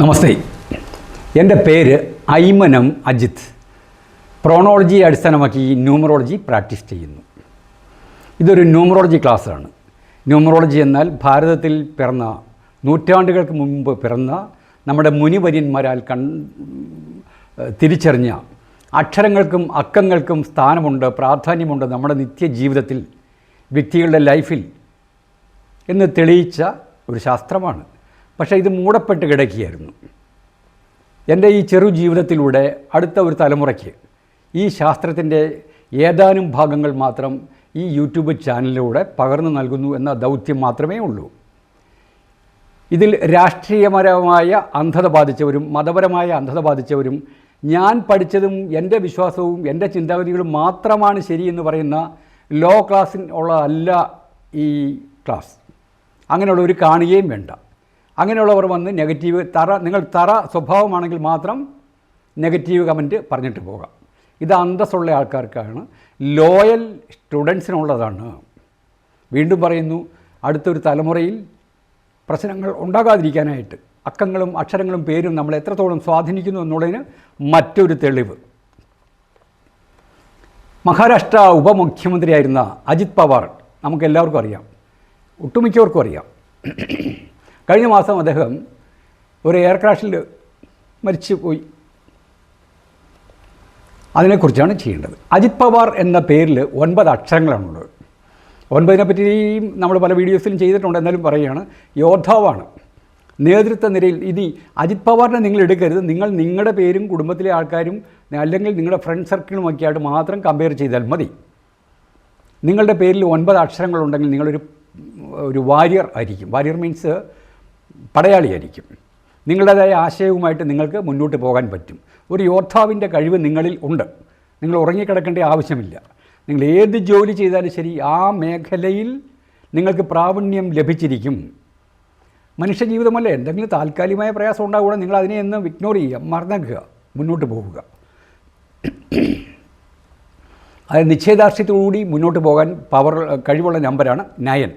നമസ്തേ. എന്റെ പേര് ഐമനം അജിത്ത് പ്രോണോളജിയെ അടിസ്ഥാനമാക്കി ന്യൂമറോളജി പ്രാക്ടീസ് ചെയ്യുന്നു. ഇതൊരു ന്യൂമറോളജി ക്ലാസ്സാണ് ന്യൂമറോളജി എന്നാൽ ഭാരതത്തിൽ പിറന്ന നൂറ്റാണ്ടുകൾക്ക് മുമ്പ് പിറന്ന നമ്മുടെ മുനിവര്യന്മാരാൽ കൺ തിരിച്ചറിഞ്ഞ അക്ഷരങ്ങൾക്കും അക്കങ്ങൾക്കും സ്ഥാനമുണ്ട് പ്രാധാന്യമുണ്ട് നമ്മുടെ നിത്യജീവിതത്തിൽ വ്യക്തികളുടെ ലൈഫിൽ എന്ന് തെളിയിച്ച ഒരു ശാസ്ത്രമാണ്. പക്ഷേ ഇത് മൂടപ്പെട്ട് കിടക്കുകയായിരുന്നു. എന്റെ ഈ ചെറു ജീവിതത്തിലൂടെ അടുത്ത ഒരു തലമുറയ്ക്ക് ഈ ശാസ്ത്രത്തിന്റെ ഏതാനും ഭാഗങ്ങൾ മാത്രം ഈ യൂട്യൂബ് ചാനലിലൂടെ പകർന്നു നൽകുന്നു എന്ന ദൗത്യം മാത്രമേ ഉള്ളൂ. ഇതിൽ രാഷ്ട്രീയപരമായ അന്ധത ബാധിച്ചവരും മതപരമായ അന്ധത ബാധിച്ചവരും ഞാൻ പഠിച്ചതും എന്റെ വിശ്വാസവും എന്റെ ചിന്താഗതികളും മാത്രമാണ് ശരിയെന്ന് പറയുന്ന ലോ ക്ലാസ്സിൽ ഉള്ളതല്ല ഈ ക്ലാസ്. അങ്ങനെയുള്ള ഒരു കാണുകയും വേണ്ട. അങ്ങനെയുള്ളവർ വന്ന് നെഗറ്റീവ് തറ നിങ്ങൾ തറ സ്വഭാവമാണെങ്കിൽ മാത്രം നെഗറ്റീവ് കമന്റ് പറഞ്ഞിട്ട് പോകാം. ഇത് അന്തസ്സുള്ള ആൾക്കാർക്കാണ്. ലോയൽ സ്റ്റുഡൻസിനുള്ളതാണ്. വീണ്ടും പറയുന്നു അടുത്തൊരു തലമുറയിൽ പ്രശ്നങ്ങൾ ഉണ്ടാകാതിരിക്കാനായിട്ട് അക്കങ്ങളും അക്ഷരങ്ങളും പേരും നമ്മൾ എത്രത്തോളം സ്വാധീനിക്കുന്നു എന്നുള്ളതിന് മറ്റൊരു തെളിവ്. മഹാരാഷ്ട്ര ഉപമുഖ്യമന്ത്രിയായിരുന്ന അജിത് പവാർ നമുക്ക് എല്ലാവർക്കും അറിയാം. ഒട്ടുമിക്കവർക്കും അറിയാം. കഴിഞ്ഞ മാസം അദ്ദേഹം ഒരു എയർ ക്രാഷിൽ മരിച്ചു പോയി. അതിനെക്കുറിച്ചാണ് ചെയ്യേണ്ടത്. അജിത് പവാർ എന്ന പേരിൽ ഒൻപത് അക്ഷരങ്ങളാണുള്ളത്. ഒൻപതിനെ പറ്റിയും നമ്മൾ പല വീഡിയോസിലും ചെയ്തിട്ടുണ്ട്. എന്നാലും പറയുകയാണ് യോദ്ധാവാണ്. നേതൃത്വ നിരയിൽ ഇനി അജിത് പവാറിനെ നിങ്ങൾ എടുക്കരുത്. നിങ്ങൾ നിങ്ങളുടെ പേരും കുടുംബത്തിലെ ആൾക്കാരും അല്ലെങ്കിൽ നിങ്ങളുടെ ഫ്രണ്ട് സർക്കിളും ഒക്കെ ആയിട്ട് മാത്രം കമ്പയർ ചെയ്താൽ മതി. നിങ്ങളുടെ പേരിൽ ഒൻപത് അക്ഷരങ്ങളുണ്ടെങ്കിൽ നിങ്ങളൊരു ഒരു വാരിയർ ആയിരിക്കും. വാരിയർ മീൻസ് പടയാളിയായിരിക്കും. നിങ്ങളുടേതായ ആശയവുമായിട്ട് നിങ്ങൾക്ക് മുന്നോട്ട് പോകാൻ പറ്റും. ഒരു യോദ്ധാവിന്റെ കഴിവ് നിങ്ങളിൽ ഉണ്ട്. നിങ്ങൾ ഉറങ്ങിക്കിടക്കേണ്ട ആവശ്യമില്ല. നിങ്ങൾ ഏത് ജോലി ചെയ്താലും ശരി ആ മേഖലയിൽ നിങ്ങൾക്ക് പ്രാവീണ്യം ലഭിച്ചിരിക്കും. മനുഷ്യജീവിതമല്ലേ? എന്തെങ്കിലും താൽക്കാലികമായ പ്രയാസം ഉണ്ടാകുമ്പോൾ നിങ്ങൾ അതിനെ എന്നും ഇഗ്നോർ ചെയ്യുക മറന്നേക്കുക മുന്നോട്ട് പോവുക. അത് നിശ്ചയദാർഢ്യത്തോടുകൂടി മുന്നോട്ട് പോകാൻ പവർ കഴിവുള്ള നമ്പരാണ് നയൻ.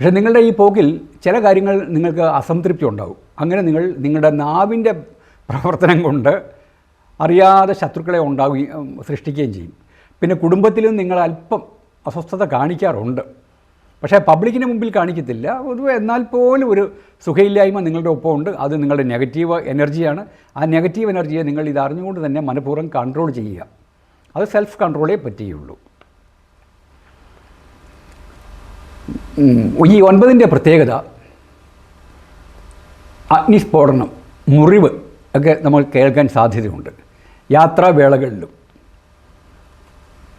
പക്ഷേ നിങ്ങളുടെ ഈ പോക്കിൽ ചില കാര്യങ്ങൾ നിങ്ങൾക്ക് അസംതൃപ്തി ഉണ്ടാവും. അങ്ങനെ നിങ്ങൾ നിങ്ങളുടെ നാവിന്റെ പ്രവർത്തനം കൊണ്ട് അറിയാതെ ശത്രുക്കളെ ഉണ്ടാവുകയും സൃഷ്ടിക്കുകയും ചെയ്യും. പിന്നെ കുടുംബത്തിലും നിങ്ങൾ അല്പം അസ്വസ്ഥത കാണിക്കാറുണ്ട്. പക്ഷേ പബ്ലിക്കിന് മുമ്പിൽ കാണിക്കത്തില്ല. പൊതുവെ എന്നാൽ പോലും ഒരു സുഖയില്ലായ്മ നിങ്ങളുടെ ഒപ്പമുണ്ട് അത് നിങ്ങളുടെ നെഗറ്റീവ് എനർജിയാണ്. ആ നെഗറ്റീവ് എനർജിയെ നിങ്ങൾ ഇത് അറിഞ്ഞുകൊണ്ട് തന്നെ മനഃപൂർവം കൺട്രോൾ ചെയ്യുക. അത് സെൽഫ് കൺട്രോളേ പറ്റുകയുള്ളൂ. ഈ ഒൻപതിന്റെ പ്രത്യേകത അഗ്നിസ്ഫോടനം മുറിവ് ഒക്കെ നമ്മൾ കേൾക്കാൻ സാധ്യതയുണ്ട്. യാത്രാവേളകളിലും.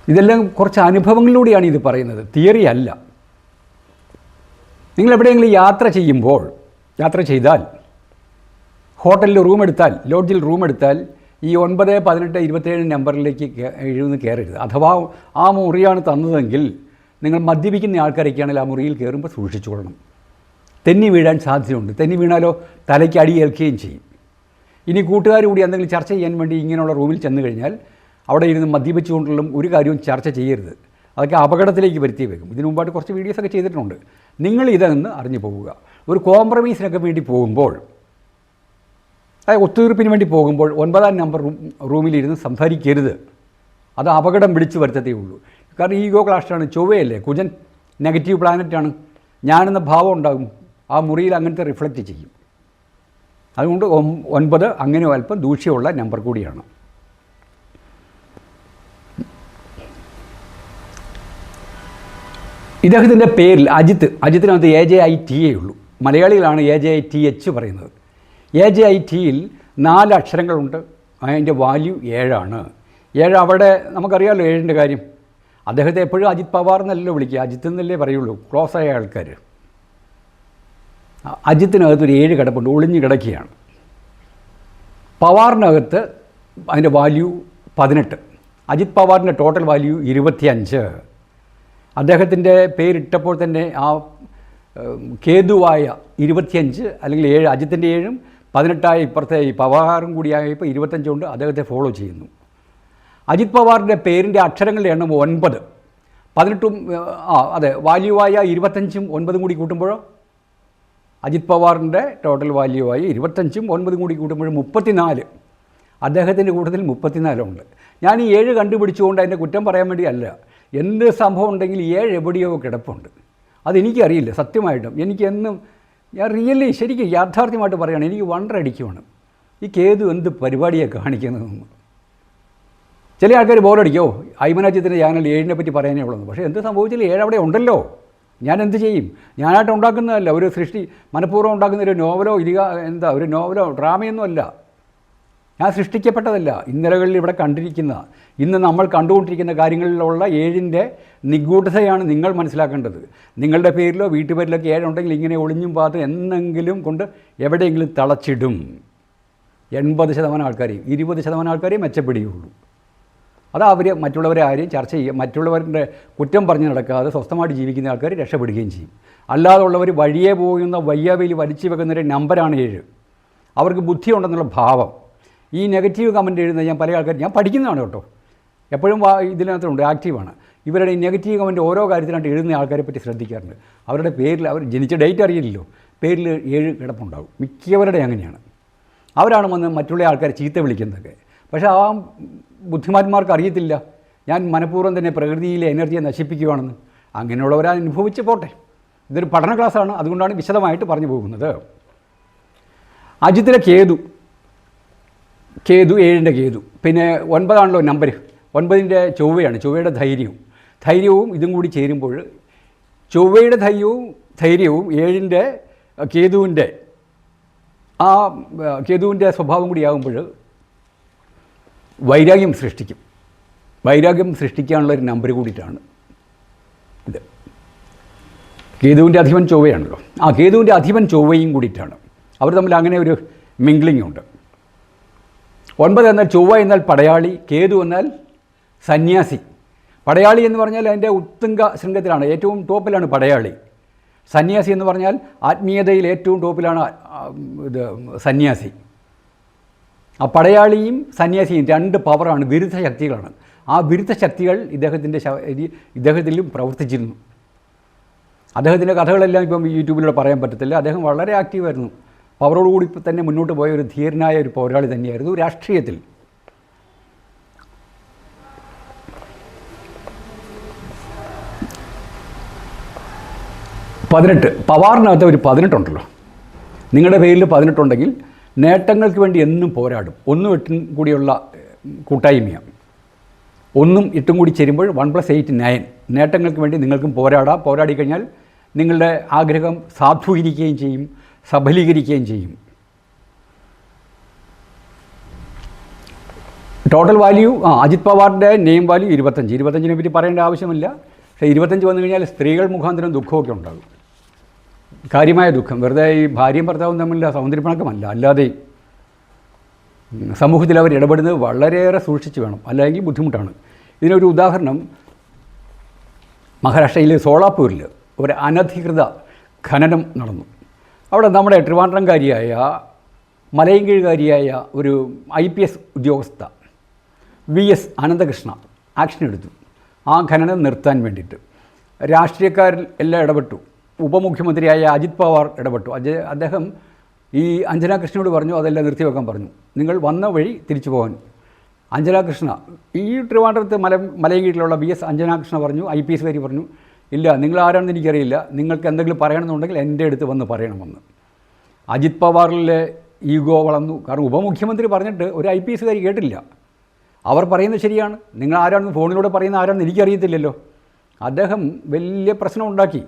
ഇതെല്ലാം കുറച്ച് അനുഭവങ്ങളിലൂടെയാണ് ഇത് പറയുന്നത്. തിയറി അല്ല. നിങ്ങൾ എവിടെയെങ്കിലും യാത്ര ചെയ്യുമ്പോൾ യാത്ര ചെയ്താൽ ഹോട്ടലിൽ റൂം എടുത്താൽ ലോഡ്ജിൽ റൂം എടുത്താൽ ഈ ഒൻപത് പതിനെട്ട് ഇരുപത്തേഴ് നമ്പറിലേക്ക് എഴുതുന്ന കയറരുത്. അഥവാ ആ മുറിയാണ് തന്നതെങ്കിൽ നിങ്ങൾ മദ്യപിക്കുന്ന ആൾക്കാരൊക്കെയാണെങ്കിൽ ആ മുറിയിൽ കയറുമ്പോൾ സൂക്ഷിച്ചുകൊള്ളണം തെന്നി വീഴാൻ സാധ്യതയുണ്ട്. തെന്നി വീണാലോ തലയ്ക്ക് അടി ഏൽക്കുകയും ചെയ്യും. ഇനി കൂട്ടുകാർ കൂടി എന്തെങ്കിലും ചർച്ച ചെയ്യാൻ വേണ്ടി ഇങ്ങനെയുള്ള റൂമിൽ ചെന്ന് കഴിഞ്ഞാൽ അവിടെ ഇരുന്ന് മദ്യപിച്ചുകൊണ്ടുള്ള ഒരു കാര്യവും ചർച്ച ചെയ്യരുത്. അതൊക്കെ അപകടത്തിലേക്ക് വരുത്തി വെക്കും ഇതിനു മുമ്പായിട്ട് കുറച്ച് വീഡിയോസൊക്കെ ചെയ്തിട്ടുണ്ട്. നിങ്ങൾ ഇതെന്ന് അറിഞ്ഞു പോവുക. ഒരു കോംപ്രമൈസിനൊക്കെ വേണ്ടി പോകുമ്പോൾ അതായത് ഒത്തുതീർപ്പിന് വേണ്ടി പോകുമ്പോൾ ഒൻപതാം നമ്പർ റൂമിലിരുന്ന് സംസാരിക്കരുത്. അത് അപകടം വിളിച്ചു വരുത്തത്തേ ഉള്ളൂ. കാരണം ഈഗോ ക്ലാഷാണ് ചൊവ്വയല്ലേ? കുജൻ നെഗറ്റീവ് പ്ലാനറ്റാണ്. ഞാനെന്ന ഭാവം ഉണ്ടാകും ആ മുറിയിൽ അങ്ങനത്തെ റിഫ്ലക്റ്റ് ചെയ്യും. അതുകൊണ്ട് ഒൻപത് അങ്ങനെ അല്പം ദൂഷ്യമുള്ള നമ്പർ കൂടിയാണ്. ഇദ്ദേഹത്തിന്റെ പേരിൽ Ajith അജിത്തിനകത്ത് A J I T A ഉള്ളൂ. മലയാളികളാണ് A J I T H പറയുന്നത്. എ ജെ ഐ ടിയിൽ നാല് അക്ഷരങ്ങളുണ്ട്. അതിന്റെ വാല്യൂ ഏഴാണ്. ഏഴ് അവിടെ നമുക്കറിയാമല്ലോ ഏഴിന്റെ കാര്യം. അദ്ദേഹത്തെ എപ്പോഴും അജിത് പവാർ എന്നല്ലല്ലോ വിളിക്കുക. അജിത്ത് എന്നല്ലേ പറയുള്ളൂ. ക്ലോസ് ആയ ആൾക്കാർ അജിത്തിനകത്തൊരു ഏഴ് കിടപ്പുണ്ട്. ഒളിഞ്ഞു കിടക്കുകയാണ്. പവാറിനകത്ത് അതിന്റെ വാല്യൂ പതിനെട്ട്. അജിത് പവാറിന്റെ ടോട്ടൽ വാല്യൂ ഇരുപത്തിയഞ്ച്. അദ്ദേഹത്തിന്റെ പേരിട്ടപ്പോൾ തന്നെ ആ കേതുവായ ഇരുപത്തിയഞ്ച് അല്ലെങ്കിൽ ഏഴ് അജിത്തിന്റെ ഏഴും പതിനെട്ടായ ഇപ്പുറത്തെ ഈ പവാറും കൂടിയായപ്പോൾ ഇരുപത്തഞ്ചുകൊണ്ട് അദ്ദേഹത്തെ ഫോളോ ചെയ്യുന്നു. അജിത് പവാറിന്റെ പേരിന്റെ അക്ഷരങ്ങളുടെ എണ്ണം ഒൻപത്. പതിനെട്ടും ആ അതെ വാല്യൂവായ ഇരുപത്തഞ്ചും ഒൻപതും കൂടി കൂട്ടുമ്പോഴോ? അജിത് പവാറിന്റെ ടോട്ടൽ വാല്യൂ ആയി ഇരുപത്തഞ്ചും ഒൻപതും കൂടി കൂട്ടുമ്പോൾ മുപ്പത്തിനാല്. അദ്ദേഹത്തിന്റെ കൂട്ടത്തിൽ മുപ്പത്തിനാലുണ്ട് ഞാൻ ഈ ഏഴ് കണ്ടുപിടിച്ചുകൊണ്ട് അതിന്റെ കുറ്റം പറയാൻ വേണ്ടിയല്ല. എന്ത് സംഭവം ഉണ്ടെങ്കിൽ ഏഴ് എവിടെയോ കിടപ്പുണ്ട്. അതെനിക്കറിയില്ല സത്യമായിട്ടും. എനിക്ക് എന്നും ഞാൻ റിയലി ശരിക്കും യാഥാർത്ഥ്യമായിട്ട് പറയുകയാണ് എനിക്ക് വണ്ടർ അടിക്കുവാണ്. ഈ കേതു എന്ത് പരിപാടിയാണ് കാണിക്കുന്നതെന്ന്. ചില ആൾക്കാർ ബോറടിക്കോ ഐമനാജ്യത്തിന്റെ ചാനൽ ഏഴിനെ പറ്റി പറയാനേ ഉള്ളൂ പക്ഷേ എന്ത് സംഭവിച്ചാലും ഏഴ് അവിടെ ഉണ്ടല്ലോ. ഞാൻ എന്ത് ചെയ്യും? ഞാനായിട്ട് ഉണ്ടാക്കുന്നതല്ല. ഒരു സൃഷ്ടി മനഃപൂർവം ഉണ്ടാക്കുന്ന ഒരു നോവലോ ഇരിക എന്താ ഒരു നോവലോ ഡ്രാമയൊന്നും അല്ല. ഞാൻ സൃഷ്ടിക്കപ്പെട്ടതല്ല. ഇന്നലകളിൽ ഇവിടെ കണ്ടിരിക്കുന്ന ഇന്ന് നമ്മൾ കണ്ടുകൊണ്ടിരിക്കുന്ന കാര്യങ്ങളിലുള്ള ഏഴിന്റെ നിഗൂഢതയാണ് നിങ്ങൾ മനസ്സിലാക്കേണ്ടത്. നിങ്ങളുടെ പേരിലോ വീട്ടുപേരിലൊക്കെ ഏഴുണ്ടെങ്കിൽ ഇങ്ങനെ ഒളിഞ്ഞും പാത്ത് എന്നെങ്കിലും കൊണ്ട് എവിടെയെങ്കിലും തളച്ചിടും. എൺപത് ശതമാനം ആൾക്കാരെയും ഇരുപത് ശതമാനം ആൾക്കാരെയും മെച്ചപ്പെടുകയുള്ളൂ. അത് അവർ മറ്റുള്ളവരെ ആരെയും ചർച്ച ചെയ്യുക മറ്റുള്ളവരുടെ കുറ്റം പറഞ്ഞ് നടക്കാതെ സ്വസ്ഥമായിട്ട് ജീവിക്കുന്ന ആൾക്കാർ രക്ഷപ്പെടുകയും ചെയ്യും. അല്ലാതെ ഉള്ളവർ വഴിയെ പോകുന്ന വയ്യാവയിൽ വലിച്ചു വെക്കുന്നൊരു നമ്പരാണ് ഏഴ്. അവർക്ക് ബുദ്ധിയുണ്ടെന്നുള്ള ഭാവം. ഈ നെഗറ്റീവ് കമന്റ് എഴുതുന്ന ഞാൻ പല ആൾക്കാർ ഞാൻ പഠിക്കുന്നതാണ് കേട്ടോ. എപ്പോഴും ഇതിനകത്തുണ്ട് ആക്റ്റീവാണ്. ഇവരുടെ ഈ നെഗറ്റീവ് കമന്റ് ഓരോ കാര്യത്തിനായിട്ട് എഴുതുന്ന ആൾക്കാരെ പറ്റി ശ്രദ്ധിക്കാറുണ്ട്. അവരുടെ പേരിൽ അവർ ജനിച്ച ഡേറ്റ് അറിയില്ലല്ലോ. പേരിൽ ഏഴ് കിടപ്പുണ്ടാവും. മിക്കവരുടെ അങ്ങനെയാണ്. അവരാണ് വന്ന് മറ്റുള്ള ആൾക്കാരെ ചീത്ത വിളിക്കുന്നതൊക്കെ. പക്ഷേ ആ ബുദ്ധിമാന്മാർക്ക് അറിയത്തില്ല ഞാൻ മനഃപൂർവം തന്നെ പ്രകൃതിയിലെ എനർജിയെ നശിപ്പിക്കുകയാണെന്ന്. അങ്ങനെയുള്ളവരാൻ അനുഭവിച്ച് പോട്ടെ. ഇതൊരു പഠന ക്ലാസ്സാണ്. അതുകൊണ്ടാണ് വിശദമായിട്ട് പറഞ്ഞു പോകുന്നത്. അജിത്തിലെ കേതു. കേതു ഏഴിന്റെ കേതു. പിന്നെ ഒൻപതാണല്ലോ നമ്പർ. ഒൻപതിന്റെ ചൊവ്വയാണ് ചൊവ്വയുടെ ധൈര്യവും. ധൈര്യവും ഇതും കൂടി ചേരുമ്പോൾ ചൊവ്വയുടെ ധൈര്യവും ധൈര്യവും ഏഴിന്റെ കേതുവിന്റെ ആ കേതുവിന്റെ സ്വഭാവം കൂടിയാകുമ്പോൾ വൈരാഗ്യം സൃഷ്ടിക്കും. വൈരാഗ്യം സൃഷ്ടിക്കാനുള്ള ഒരു നമ്പർ കൂടിയിട്ടാണ് ഇത്. കേതുവിന്റെ അധിപൻ ചൊവ്വയാണല്ലോ. ആ കേതുവിന്റെ അധിപൻ ചൊവ്വയും കൂടിയിട്ടാണ്. അവർ തമ്മിൽ അങ്ങനെ ഒരു മിംഗ്ലിംഗ് ഉണ്ട് ഒൻപത് എന്നാൽ ചൊവ്വ എന്നാൽ പടയാളി കേതു എന്നാൽ സന്യാസി. പടയാളി എന്ന് പറഞ്ഞാൽ അതിന്റെ ഉത്തുംഗ ശൃംഗത്തിലാണ് ഏറ്റവും ടോപ്പിലാണ് പടയാളി. സന്യാസി എന്ന് പറഞ്ഞാൽ ആത്മീയതയിൽ ഏറ്റവും ടോപ്പിലാണ് ഇത് സന്യാസി. ആ പടയാളിയും സന്യാസിയും രണ്ട് പവറാണ് വിരുദ്ധ ശക്തികളാണ്. ആ വിരുദ്ധ ശക്തികൾ ഇദ്ദേഹത്തിന്റെ ഇദ്ദേഹത്തിലും പ്രവർത്തിച്ചിരുന്നു. അദ്ദേഹത്തിന്റെ കഥകളെല്ലാം ഇപ്പം യൂട്യൂബിലൂടെ പറയാൻ പറ്റത്തില്ല. അദ്ദേഹം വളരെ ആക്റ്റീവായിരുന്നു പവറോടുകൂടി തന്നെ മുന്നോട്ട് പോയ ഒരു ധീരനായ ഒരു പോരാളി തന്നെയായിരുന്നു രാഷ്ട്രീയത്തിൽ. പതിനെട്ട് പവാറിനകത്ത് ഒരു പതിനെട്ടുണ്ടല്ലോ. നിങ്ങളുടെ പേരിൽ പതിനെട്ടുണ്ടെങ്കിൽ നേട്ടങ്ങൾക്ക് വേണ്ടി എന്നും പോരാടും. ഒന്നും എട്ടും കൂടിയുള്ള കൂട്ടായ്മയാണ് ഒന്നും എട്ടും കൂടി ചേരുമ്പോൾ വൺ പ്ലസ് എയ്റ്റ് നയൻ. നേട്ടങ്ങൾക്ക് വേണ്ടി നിങ്ങൾക്കും പോരാടാം. പോരാടി കഴിഞ്ഞാൽ നിങ്ങളുടെ ആഗ്രഹം സാധൂകരിക്കുകയും ചെയ്യും സഫലീകരിക്കുകയും ചെയ്യും. ടോട്ടൽ വാല്യൂ ആ അജിത് പവാറിന്റെ നെയിം വാല്യൂ ഇരുപത്തഞ്ച്. ഇരുപത്തഞ്ചിനെ പറ്റി പറയേണ്ട ആവശ്യമില്ല. പക്ഷേ ഇരുപത്തഞ്ച് വന്നു കഴിഞ്ഞാൽ സ്ത്രീകൾ മുഖാന്തരം ദുഃഖമൊക്കെ ഉണ്ടാകും. കാര്യമായ ദുഃഖം. വെറുതെ ഈ ഭാര്യയും ഭർത്താവും തമ്മിലുള്ള സൗന്ദര്യപ്പണക്കമല്ല. അല്ലാതെ സമൂഹത്തിൽ അവർ ഇടപെടുന്നത് വളരെയേറെ സൂക്ഷിച്ച് വേണം. അല്ലെങ്കിൽ ബുദ്ധിമുട്ടാണ്. ഇതിനൊരു ഉദാഹരണം മഹാരാഷ്ട്രയിലെ സോളാപൂരിൽ ഒരു അനധികൃത ഖനനം നടന്നു. അവിടെ നമ്മുടെ ട്രിവാൻഡ്രംകാരിയായ മലയങ്കീഴുകാരിയായ ഒരു ഐ പി എസ് ഉദ്യോഗസ്ഥ വി എസ് അനന്തകൃഷ്ണ ആക്ഷൻ എടുത്തു ആ ഖനനം നിർത്താൻ വേണ്ടിയിട്ട്. രാഷ്ട്രീയക്കാരിൽ എല്ലാം ഇടപെട്ടു. ഉപമുഖ്യമന്ത്രിയായ അജിത് പവാർ ഇടപെട്ടു. അജ അദ്ദേഹം ഈ അഞ്ജന കൃഷ്ണയോട് പറഞ്ഞു അതെല്ലാം നിർത്തിവെക്കാൻ പറഞ്ഞു. നിങ്ങൾ വന്ന വഴി തിരിച്ചു പോകാൻ. അഞ്ജന കൃഷ്ണ ഈ ട്രിവാൻഡ്രത്ത് മല മലയങ്കീട്ടിലുള്ള ബി എസ് അഞ്ജന കൃഷ്ണ പറഞ്ഞു ഐ പി എസ് കാരി പറഞ്ഞു ഇല്ല നിങ്ങൾ ആരാണെന്ന് എനിക്കറിയില്ല നിങ്ങൾക്ക് എന്തെങ്കിലും പറയണമെന്നുണ്ടെങ്കിൽ എന്റെ അടുത്ത് വന്ന് പറയണമെന്ന്. അജിത് പവാറിലെ ഈഗോ വളർന്നു. കാരണം ഉപമുഖ്യമന്ത്രി പറഞ്ഞിട്ട് ഒരു ഐ പി എസ്കാരി കേട്ടില്ല. അവർ പറയുന്നത് ശരിയാണ്. നിങ്ങൾ ആരാണെന്ന് ഫോണിലൂടെ പറയുന്ന ആരാണെന്ന് എനിക്കറിയത്തില്ലല്ലോ. അദ്ദേഹം വലിയ പ്രശ്നം ഉണ്ടാക്കി.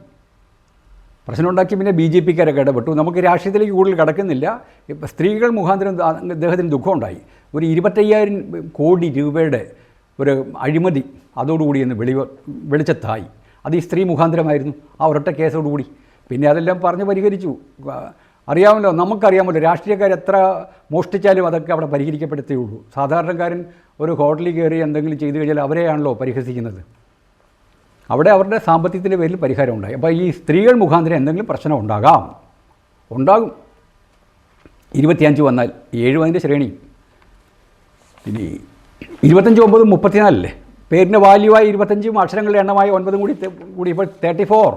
പ്രശ്നം ഉണ്ടാക്കി പിന്നെ ബി ജെ പിക്കാരൊക്കെ ഇടപെട്ടു. നമുക്ക് രാഷ്ട്രീയത്തിലേക്ക് കൂടുതൽ കടക്കുന്നില്ല. ഇപ്പം സ്ത്രീകൾ മുഖാന്തരം അദ്ദേഹത്തിന് ദുഃഖമുണ്ടായി. ഒരു ഇരുപത്തയ്യായിരം കോടി രൂപയുടെ ഒരു അഴിമതി അതോടുകൂടി എന്ന് വെളി വെളിച്ചത്തായി. അത് ഈ സ്ത്രീ മുഖാന്തരമായിരുന്നു. ആ ഒരൊറ്റ കേസോടുകൂടി. പിന്നെ അതെല്ലാം പറഞ്ഞ് പരിഹരിച്ചു. അറിയാമല്ലോ നമുക്കറിയാമല്ലോ രാഷ്ട്രീയക്കാർ എത്ര മോഷ്ടിച്ചാലും അതൊക്കെ അവിടെ പരിഹരിക്കപ്പെടുത്തേ ഉള്ളൂ. സാധാരണക്കാരൻ ഒരു ഹോട്ടലിൽ കയറി എന്തെങ്കിലും ചെയ്തു കഴിഞ്ഞാൽ അവരെയാണല്ലോ പരിഹസിക്കുന്നത്. അവിടെ അവരുടെ സാമ്പത്തികത്തിന്റെ പേരിൽ പരിഹാരം ഉണ്ടായി അപ്പോൾ ഈ സ്ത്രീകൾ മുഖാന്തരം എന്തെങ്കിലും പ്രശ്നം ഉണ്ടാകാം. ഉണ്ടാകും. ഇരുപത്തിയഞ്ച് വന്നാൽ ഏഴ് അതിന്റെ ശ്രേണി. ഇനി ഇരുപത്തഞ്ച് ഒമ്പത് മുപ്പത്തിനാലല്ലേ? പേരിന്റെ വാല്യുവായി ഇരുപത്തഞ്ചും അക്ഷരങ്ങളുടെ എണ്ണമായി ഒൻപതും കൂടി കൂടി ഇപ്പോൾ തേർട്ടി ഫോർ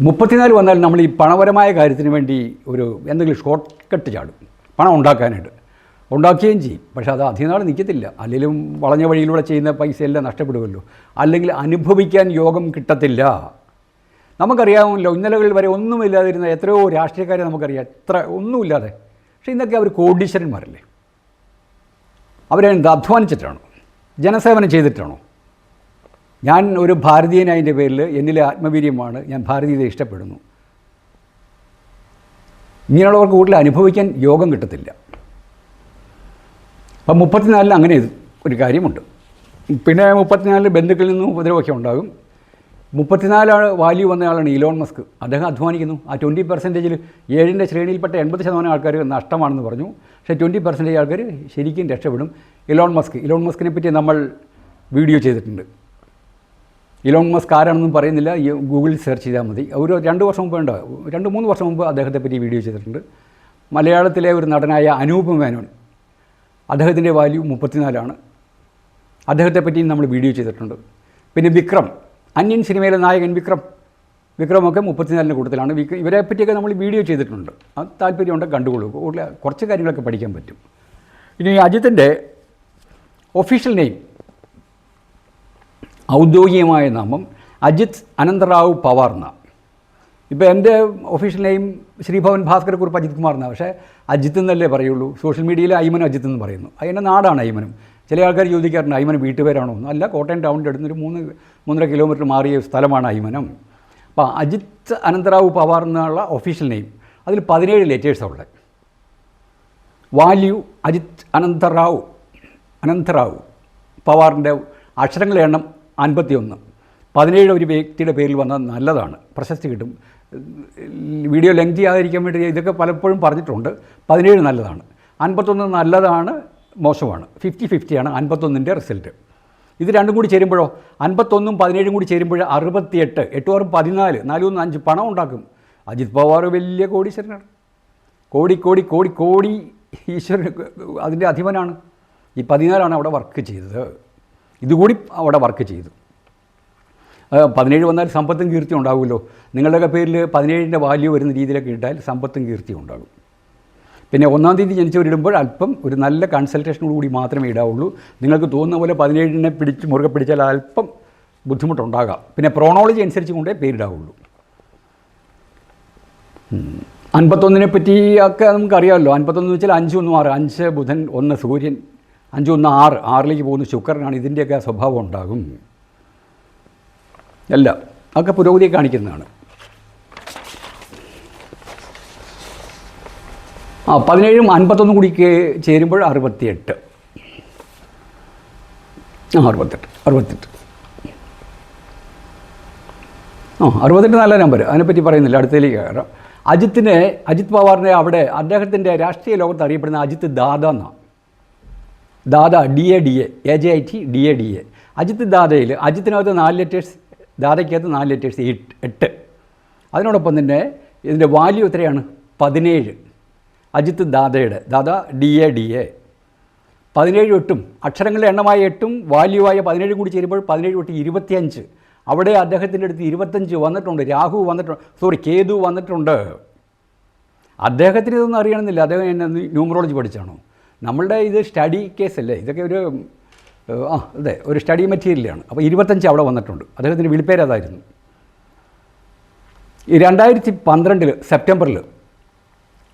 മുപ്പത്തിനാല് വന്നാൽ നമ്മൾ ഈ പണപരമായ കാര്യത്തിന് വേണ്ടി ഒരു എന്തെങ്കിലും ഷോർട്ട് കട്ട് ചാടും. പണം ഉണ്ടാക്കാനായിട്ട്. ഉണ്ടാക്കുകയും ചെയ്യും. പക്ഷേ അത് അധികം നാൾ നിൽക്കത്തില്ല. അല്ലെങ്കിലും വളഞ്ഞ വഴിയിലൂടെ ചെയ്യുന്ന പൈസയെല്ലാം നഷ്ടപ്പെടുമല്ലോ. അല്ലെങ്കിൽ അനുഭവിക്കാൻ യോഗം കിട്ടത്തില്ല. നമുക്കറിയാമല്ലോ ഇന്നലകളിൽ വരെ ഒന്നുമില്ലാതിരുന്ന എത്രയോ രാഷ്ട്രീയക്കാരെ നമുക്കറിയാം. എത്ര ഒന്നുമില്ലാതെ. പക്ഷേ ഇന്നൊക്കെ അവർ കോടീശ്വരന്മാരല്ലേ. അവരെന്ത് അധ്വാനിച്ചിട്ടാണോ? ജനസേവനം ചെയ്തിട്ടാണോ? ഞാൻ ഒരു ഭാരതീയനായതിന്റെ പേരിൽ എന്നിലെ ആത്മവീര്യമാണ് ഞാൻ ഭാരതീയതയെ ഇഷ്ടപ്പെടുന്നു. ഇങ്ങനെയുള്ളവർക്ക് കൂടുതൽ അനുഭവിക്കാൻ യോഗം കിട്ടത്തില്ല. അപ്പം മുപ്പത്തിനാലിൽ അങ്ങനെ ഒരു കാര്യമുണ്ട്. പിന്നെ മുപ്പത്തിനാലിൽ ബന്ധുക്കളിൽ നിന്നും ഉപദ്രവമൊക്കെ ഉണ്ടാകും. മുപ്പത്തിനാലാണ് വാല്യൂ വന്ന ആളാണ് ഇലോൺ മസ്ക്. അദ്ദേഹം അധ്വാനിക്കുന്നു. ആ ട്വന്റി പെർസെന്റേജിൽ ഏഴിന്റെ ശ്രേണിയിൽപ്പെട്ട എൺപത് ശതമാനം ആൾക്കാർ നഷ്ടമാണെന്ന് പറഞ്ഞു. പക്ഷേ ട്വന്റി പെർസെന്റേജ് ആൾക്കാർ ശരിക്കും രക്ഷപ്പെടും. Elon Musk. ഇലോൺ മസ്കിനെ പറ്റി നമ്മൾ വീഡിയോ ചെയ്തിട്ടുണ്ട്. ഇലോൺ മസ്ക് ആരാണെന്നും പറയുന്നില്ല. ഈ ഗൂഗിളിൽ സെർച്ച് ചെയ്താൽ മതി. ഒരു രണ്ട് വർഷം മുമ്പ് ഉണ്ടോ രണ്ട് മൂന്ന് വർഷം മുമ്പ് അദ്ദേഹത്തെ പറ്റി വീഡിയോ ചെയ്തിട്ടുണ്ട്. മലയാളത്തിലെ ഒരു നടനായ അനൂപ് മേനോൻ. അദ്ദേഹത്തിന്റെ വാല്യൂ മുപ്പത്തിനാലാണ്. അദ്ദേഹത്തെ പറ്റിയും നമ്മൾ വീഡിയോ ചെയ്തിട്ടുണ്ട്. പിന്നെ വിക്രം അന്യൻ സിനിമയിലെ നായകൻ വിക്രം. വിക്രമൊക്കെ മുപ്പത്തിനാലിന് കൂട്ടത്തിലാണ് വിക്രം ഇവരെ പറ്റിയൊക്കെ നമ്മൾ വീഡിയോ ചെയ്തിട്ടുണ്ട്. അത് താല്പര്യമുണ്ട് കണ്ടുകൊള്ളൂ. കൂടുതൽ കുറച്ച് കാര്യങ്ങളൊക്കെ പഠിക്കാൻ പറ്റും. ഇനി അജിത്തിന്റെ ഒഫീഷ്യൽ നെയിം ഔദ്യോഗികമായ നാമം അജിത് അനന്തറാവു പവാർ എന്നാണ്. ഇപ്പോൾ എന്റെ ഒഫീഷ്യൽ നെയിം ശ്രീഭവൻ ഭാസ്കർ കുറിപ്പ് അജിത് കുമാർ എന്നാണ് പക്ഷേ അജിത്ത് എന്നല്ലേ പറയുള്ളൂ? സോഷ്യൽ മീഡിയയിൽ അയ്മനും അജിത്ത് എന്ന് പറയുന്നു. അതിന്റെ നാടാണ് അയ്മനും. ചില ആൾക്കാർ ചോദിക്കാറുണ്ട് അയ്മനം വീട്ടുപേരാണോ എന്ന്. അല്ല കോട്ടയം ടൗണിന്റെ അടുത്ത് ഒരു മൂന്ന് മൂന്നര കിലോമീറ്റർ മാറിയ സ്ഥലമാണ് അയ്മനം. അപ്പോൾ അജിത്ത് അനന്തറാവു പവാർ എന്നുള്ള ഒഫീഷ്യൽ നെയിം അതിൽ പതിനേഴ് ലെറ്റേഴ്സാണ് ഉള്ളത്. വാല്യൂ അജിത് അനന്തറാവു അനന്തറാവു പവാറിന്റെ അക്ഷരങ്ങളുടെ എണ്ണം അൻപത്തിയൊന്ന്. പതിനേഴ് ഒരു വ്യക്തിയുടെ പേരിൽ വന്നാൽ നല്ലതാണ്. പ്രശസ്തി കിട്ടും. വീഡിയോ ലെങ്തി ചെയ്യാതിരിക്കാൻ വേണ്ടി ഇതൊക്കെ പലപ്പോഴും പറഞ്ഞിട്ടുണ്ട്. പതിനേഴ് നല്ലതാണ്. അൻപത്തൊന്ന് നല്ലതാണ് മോശമാണ്. ഫിഫ്റ്റി ഫിഫ്റ്റിയാണ് അൻപത്തൊന്നിന്റെ റിസൾട്ട്. ഇത് രണ്ടും കൂടി ചേരുമ്പോഴോ? അൻപത്തൊന്നും പതിനേഴും കൂടി ചേരുമ്പോൾ അറുപത്തിയെട്ട് എട്ട് ആറും പതിനാല് നാലും അഞ്ച് പണം ഉണ്ടാക്കും. അജിത് പവാർ വലിയ കോടീശ്വരനാണ്. കോടി കോടി കോടി കോടി ഈശ്വരൻ അതിന്റെ അധിപനാണ്. ഈ പതിനാലാണ് അവിടെ വർക്ക് ചെയ്തത്. ഇതുകൂടി അവിടെ വർക്ക് ചെയ്തു. പതിനേഴ് വന്നാൽ സമ്പത്തും കീർത്തി ഉണ്ടാകുമല്ലോ നിങ്ങളുടെയൊക്കെ പേരിൽ പതിനേഴിന്റെ വാല്യൂ വരുന്ന രീതിയിലൊക്കെ ഇട്ടാൽ സമ്പത്തും കീർത്തിയും ഉണ്ടാകും. പിന്നെ ഒന്നാം തീയതി ജനിച്ചവരിടുമ്പോൾ അല്പം ഒരു നല്ല കൺസൾട്ടേഷനോട് കൂടി മാത്രമേ ഇടാവുള്ളൂ. നിങ്ങൾക്ക് തോന്നുന്ന പോലെ പതിനേഴിനെ പിടിച്ച് മുറുകെ പിടിച്ചാൽ അല്പം ബുദ്ധിമുട്ടുണ്ടാകാം. പിന്നെ പ്രോണോളജി അനുസരിച്ച് കൊണ്ടേ പേരിടാവുള്ളൂ. അൻപത്തൊന്നിനെ പറ്റി ഒക്കെ നമുക്കറിയാമല്ലോ. അൻപത്തൊന്ന് വെച്ചാൽ അഞ്ച് ഒന്ന് ആറ്. അഞ്ച് ബുധൻ ഒന്ന് സൂര്യൻ അഞ്ച് ഒന്ന് ആറ്. ആറിലേക്ക് പോകുന്ന ശുക്രനാണ് ഇതിന്റെയൊക്കെ സ്വഭാവം ഉണ്ടാകും. അല്ല അതൊക്കെ പുരോഗതിയെ കാണിക്കുന്നതാണ്. ആ പതിനേഴും അൻപത്തൊന്നും കൂടി ചേരുമ്പോൾ അറുപത്തിയെട്ട്. ആ അറുപത്തെട്ട് അറുപത്തെട്ട്. ആ അറുപത്തെട്ട് നല്ല നമ്പർ അതിനെപ്പറ്റി പറയുന്നില്ല അടുത്തേക്ക് കയറാം. അജിത്തിനെ അജിത് പവാറിനെ അവിടെ അദ്ദേഹത്തിന്റെ രാഷ്ട്രീയ ലോകത്ത് അറിയപ്പെടുന്ന അജിത്ത് ദാദ എന്നാണ് Dada D A D A A J I T D A D A. Ajith ദാദയിൽ അജിത്തിനകത്ത് നാല് ലെറ്റേഴ്സ് ദാദയ്ക്കകത്ത് നാല് ലെറ്റേഴ്സ് എട്ട്. അതിനോടൊപ്പം തന്നെ ഇതിന്റെ വാല്യൂ എത്രയാണ്? പതിനേഴ്. Ajith ദാദയുടെ Dada D A D A. പതിനേഴ് എട്ടും അക്ഷരങ്ങളുടെ എണ്ണമായ എട്ടും വാല്യൂ ആയ പതിനേഴും കൂടി ചേരുമ്പോൾ പതിനേഴ് എട്ട് ഇരുപത്തിയഞ്ച്. അവിടെ അദ്ദേഹത്തിന്റെ അടുത്ത് ഇരുപത്തഞ്ച് വന്നിട്ടുണ്ട് രാഹു വന്നിട്ടുണ്ട് സോറി കേതു വന്നിട്ടുണ്ട്. അദ്ദേഹത്തിന് ഇതൊന്നും അറിയണമെന്നില്ല. അദ്ദേഹം എന്നെ ന്യൂമറോളജി പഠിച്ചാണോ. നമ്മളുടെ ഇത് സ്റ്റഡി കേസല്ലേ ഇതൊക്കെ ഒരു ആ അതെ ഒരു സ്റ്റഡി മെറ്റീരിയലാണ്. അപ്പോൾ ഇരുപത്തഞ്ച് അവിടെ വന്നിട്ടുണ്ട്. അദ്ദേഹത്തിന്റെ വിളിപ്പേര് അതായിരുന്നു. ഈ രണ്ടായിരത്തി പന്ത്രണ്ടിൽ സെപ്റ്റംബറിൽ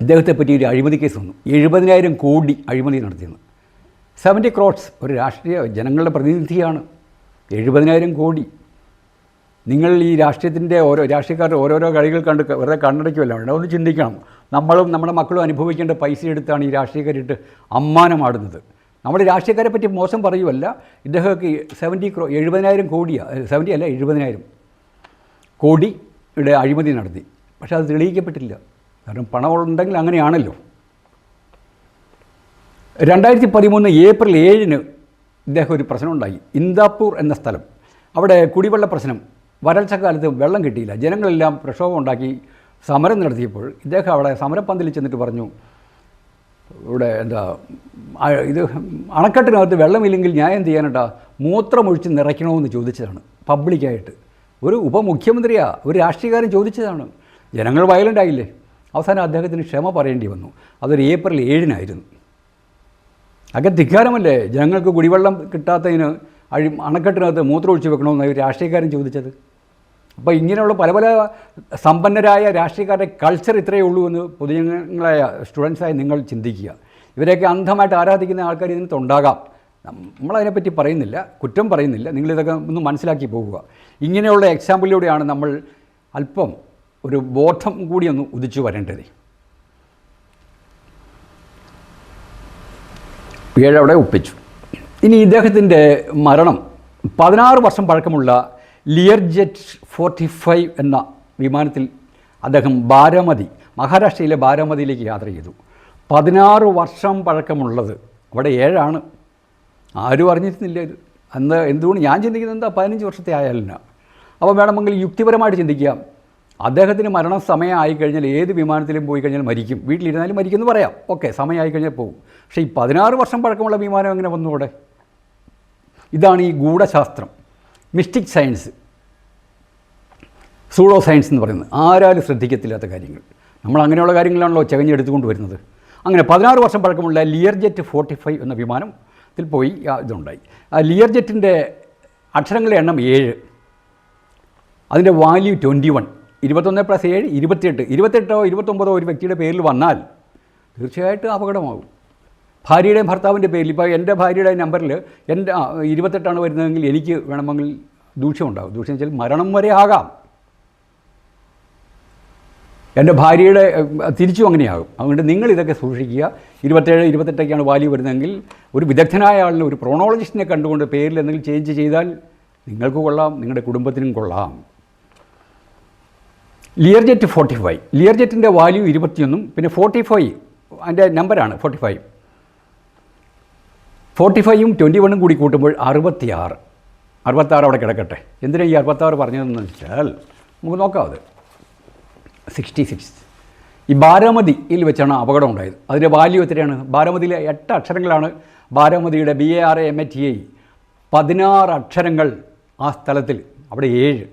ഇദ്ദേഹത്തെ പറ്റി ഒരു അഴിമതി കേസ് വന്നു. എഴുപതിനായിരം കോടി അഴിമതി നടത്തിയെന്ന്. സെവന്റി ക്രോഡ്സ് ഒരു രാഷ്ട്രീയ ജനങ്ങളുടെ പ്രതിനിധിയാണ്. എഴുപതിനായിരം കോടി. നിങ്ങൾ ഈ രാഷ്ട്രീയത്തിന്റെ ഓരോ രാഷ്ട്രീയക്കാരുടെ ഓരോരോ കളികൾ കണ്ട് വെറുതെ കണ്ണടയ്ക്കുമല്ല വേണ്ട ഒന്ന് ചിന്തിക്കണം. നമ്മളും നമ്മുടെ മക്കളും അനുഭവിക്കേണ്ട പൈസ എടുത്താണ് ഈ രാഷ്ട്രീയക്കാരിട്ട് അമ്മാനമാടുന്നത്. നമ്മുടെ രാഷ്ട്രീയക്കാരെ പറ്റി മോശം പറയുമല്ല ഇദ്ദേഹമൊക്കെ സെവന്റി ക്രോ എഴുപതിനായിരം കോടിയാണ് സെവന്റി അല്ല എഴുപതിനായിരം കോടിയുടെ അഴിമതി നടത്തി. പക്ഷെ അത് തെളിയിക്കപ്പെട്ടില്ല. കാരണം പണമുണ്ടെങ്കിൽ അങ്ങനെയാണല്ലോ. രണ്ടായിരത്തി പതിമൂന്ന് ഏപ്രിൽ ഏഴിന് ഇദ്ദേഹം ഒരു പ്രശ്നമുണ്ടായി. ഇന്ദാപൂർ എന്ന സ്ഥലം. അവിടെ കുടിവെള്ള പ്രശ്നം. വരൾച്ച കാലത്ത് വെള്ളം കിട്ടിയില്ല. ജനങ്ങളെല്ലാം പ്രക്ഷോഭം ഉണ്ടാക്കി സമരം നടത്തിയപ്പോൾ ഇദ്ദേഹം അവിടെ സമരപ്പന്തലിൽ ചെന്നിട്ട് പറഞ്ഞു ഇവിടെ എന്താ ഇത് അണക്കെട്ടിനകത്ത് വെള്ളമില്ലെങ്കിൽ ഞാൻ എന്ത് ചെയ്യാനട്ടാ മൂത്രമൊഴിച്ച് നിറയ്ക്കണമെന്ന് ചോദിച്ചതാണ് പബ്ലിക്കായിട്ട്. ഒരു ഉപമുഖ്യമന്ത്രിയാ ഒരു രാഷ്ട്രീയക്കാരൻ ചോദിച്ചതാണ്. ജനങ്ങൾ വയലന്റ് ആയില്ലേ അവസാനം അദ്ദേഹത്തിന് ക്ഷമ പറയേണ്ടി വന്നു. അതൊരു ഏപ്രിൽ ഏഴിനായിരുന്നു. അതൊക്കെ ധിക്കാരമല്ലേ? ജനങ്ങൾക്ക് കുടിവെള്ളം കിട്ടാത്തതിന് അഴി അണക്കെട്ടിനകത്ത് മൂത്രമൊഴിച്ച് വെക്കണമെന്നായി രാഷ്ട്രീയക്കാരൻ ചോദിച്ചത്. അപ്പോൾ ഇങ്ങനെയുള്ള പല പല സമ്പന്നരായ രാഷ്ട്രീയക്കാരുടെ കൾച്ചർ ഇത്രയേ ഉള്ളൂ എന്ന് പൊതുജനങ്ങളായ സ്റ്റുഡൻസായി നിങ്ങൾ ചിന്തിക്കുക. ഇവരെയൊക്കെ അന്ധമായിട്ട് ആരാധിക്കുന്ന ആൾക്കാർ ഇതിനകത്ത് ഉണ്ടാകാം. നമ്മളതിനെപ്പറ്റി പറയുന്നില്ല കുറ്റം പറയുന്നില്ല. നിങ്ങളിതൊക്കെ ഒന്ന് മനസ്സിലാക്കി പോകുക ഇങ്ങനെയുള്ള എക്സാമ്പിളിലൂടെയാണ് നമ്മൾ അല്പം ഒരു ബോധം കൂടി ഒന്ന് ഉദിച്ചു വരേണ്ടത്. ഏഴവിടെ ഒപ്പിച്ചു. ഇനി ഇദ്ദേഹത്തിന്റെ മരണം. പതിനാറ് വർഷം പഴക്കമുള്ള ലിയർജെറ്റ് ഫോർട്ടി ഫൈവ് എന്ന വിമാനത്തിൽ അദ്ദേഹം ബാരാമതി മഹാരാഷ്ട്രയിലെ ബാരാമതിയിലേക്ക് യാത്ര ചെയ്തു. പതിനാറ് വർഷം പഴക്കമുള്ളത്. അവിടെ ഏഴാണ്. ആരും അറിഞ്ഞിരുന്നില്ല ഇത്. അന്ന് എന്തുകൊണ്ട് ഞാൻ ചിന്തിക്കുന്നത് എന്താ? പതിനഞ്ച് വർഷത്തെ ആയാലും അപ്പോൾ വേണമെങ്കിൽ യുക്തിപരമായിട്ട് ചിന്തിക്കാം. അദ്ദേഹത്തിന് മരണ സമയമായി കഴിഞ്ഞാൽ ഏത് വിമാനത്തിലും പോയി കഴിഞ്ഞാൽ മരിക്കും. വീട്ടിലിരുന്നാലും മരിക്കുമെന്ന് പറയാം. ഓക്കെ സമയമായി കഴിഞ്ഞാൽ പോകും പക്ഷേ ഈ പതിനാറ് വർഷം പഴക്കമുള്ള വിമാനം എങ്ങനെ വന്നു ഇതാണ് ഈ ഗൂഢശാസ്ത്രം. മിസ്റ്റിക് സയൻസ് സൂഡോ സയൻസ് എന്ന് പറയുന്നത്. ആരാലും ശ്രദ്ധിക്കത്തില്ലാത്ത കാര്യങ്ങൾ. നമ്മൾ അങ്ങനെയുള്ള കാര്യങ്ങളാണല്ലോ ചകഞ്ഞെടുത്തുകൊണ്ട് വരുന്നത്. അങ്ങനെ പതിനാറ് വർഷം പഴക്കമുള്ള ലിയർജെറ്റ് ഫോർട്ടി ഫൈവ് എന്ന വിമാനത്തിൽ പോയി ഇതുണ്ടായി. ആ ലിയർജെറ്റിന്റെ അക്ഷരങ്ങളുടെ എണ്ണം ഏഴ്. അതിന്റെ വാല്യൂ ട്വന്റി വൺ ഇരുപത്തൊന്ന് പ്ലസ് ഏഴ് ഇരുപത്തിയെട്ട്. ഇരുപത്തെട്ടോ ഇരുപത്തൊമ്പതോ ഒരു വ്യക്തിയുടെ പേരിൽ വന്നാൽ തീർച്ചയായിട്ടും അപകടമാകും. ഭാര്യയുടെയും ഭർത്താവിന്റെ പേരിൽ. ഇപ്പോൾ എന്റെ ഭാര്യയുടെ നമ്പറിൽ എന്റെ ഇരുപത്തെട്ടാണ് വരുന്നതെങ്കിൽ എനിക്ക് വേണമെങ്കിൽ ദൂഷ്യമുണ്ടാകും ദൂഷ്യം വെച്ചാൽ മരണം വരെ ആകാം. എന്റെ ഭാര്യയുടെ തിരിച്ചും അങ്ങനെയാകും. അതുകൊണ്ട് നിങ്ങൾ ഇതൊക്കെ സൂക്ഷിക്കുക. ഇരുപത്തേഴ് ഇരുപത്തെട്ടൊക്കെയാണ് വാല്യൂ വരുന്നതെങ്കിൽ ഒരു വിദഗ്ധനായ ആളിനെ ഒരു പ്രോണോളജിസ്റ്റിനെ കണ്ടുകൊണ്ട് പേരിൽ എന്തെങ്കിലും ചേഞ്ച് ചെയ്താൽ നിങ്ങൾക്ക് കൊള്ളാം നിങ്ങളുടെ കുടുംബത്തിനും കൊള്ളാം. ലിയർജെറ്റ് ഫോർട്ടി ഫൈവ് ലിയർജെറ്റിന്റെ വാല്യൂ ഇരുപത്തിയൊന്നും പിന്നെ ഫോർട്ടി ഫൈവ് അതിന്റെ നമ്പറാണ് ഫോർട്ടി ഫൈവ് ഫോർട്ടി ഫൈവും ട്വന്റി വണ്ണും കൂടി കൂട്ടുമ്പോൾ അറുപത്തിയാറ്. അറുപത്താറ് അവിടെ കിടക്കട്ടെ. എന്തിനാ ഈ അറുപത്താറ് പറഞ്ഞതെന്ന് വെച്ചാൽ നമുക്ക് നോക്കാം അത്. സിക്സ്റ്റി സിക്സ് ഈ ബാരാമതിയിൽ വെച്ചാണ് അപകടം ഉണ്ടായത്. അതിന്റെ വാല്യൂ എത്രയാണ്? ബാരാമതിയിലെ എട്ട് അക്ഷരങ്ങളാണ്. ബാരാമതിയുടെ B A R M A T I പതിനാറ് അക്ഷരങ്ങൾ ആ സ്ഥലത്തിൽ. അവിടെ ഏഴ്.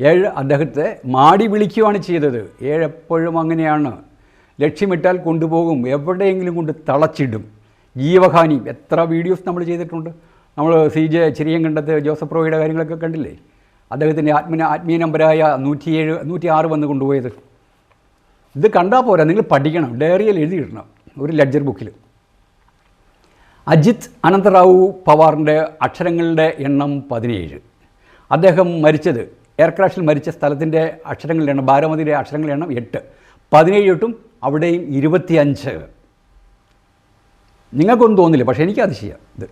ഏഴ് അദ്ദേഹത്തെ മാടി വിളിക്കുകയാണ് ചെയ്തത്. ഏഴെപ്പോഴും അങ്ങനെയാണ്. ലക്ഷ്യമിട്ടാൽ കൊണ്ടുപോകും. എവിടെയെങ്കിലും കൊണ്ട് തളച്ചിടും. ജീവഹാനി. എത്ര വീഡിയോസ് നമ്മൾ ചെയ്തിട്ടുണ്ട്. നമ്മൾ സി ജെ ചിരിയങ്കണ്ടത്ത് ജോസഫ് റോയുടെ കാര്യങ്ങളൊക്കെ കണ്ടില്ലേ? അദ്ദേഹത്തിന്റെ ആത്മീയ ആത്മീയ നമ്പരായ നൂറ്റിയേഴ് നൂറ്റി ആറ് വന്ന് കൊണ്ടുപോയത്. ഇത് കണ്ടാൽ പോരാ. നിങ്ങൾ പഠിക്കണം. ഡയറിയിൽ എഴുതിയിടണം. ഒരു ലെഡ്ജർ ബുക്കിൽ അജിത് അനന്തറാവു പവാറിന്റെ അക്ഷരങ്ങളുടെ എണ്ണം പതിനേഴ്. അദ്ദേഹം മരിച്ചത് എയർ ക്രാഷിൽ മരിച്ച സ്ഥലത്തിന്റെ അക്ഷരങ്ങളുടെ എണ്ണം ബാരാമതിയുടെ അക്ഷരങ്ങളുടെ എണ്ണം എട്ട്. പതിനേഴ് എട്ടും അവിടെയും ഇരുപത്തിയഞ്ച്. നിങ്ങൾക്കൊന്നും തോന്നില്ല പക്ഷേ എനിക്കത് ചെയ്യാം. ഇത്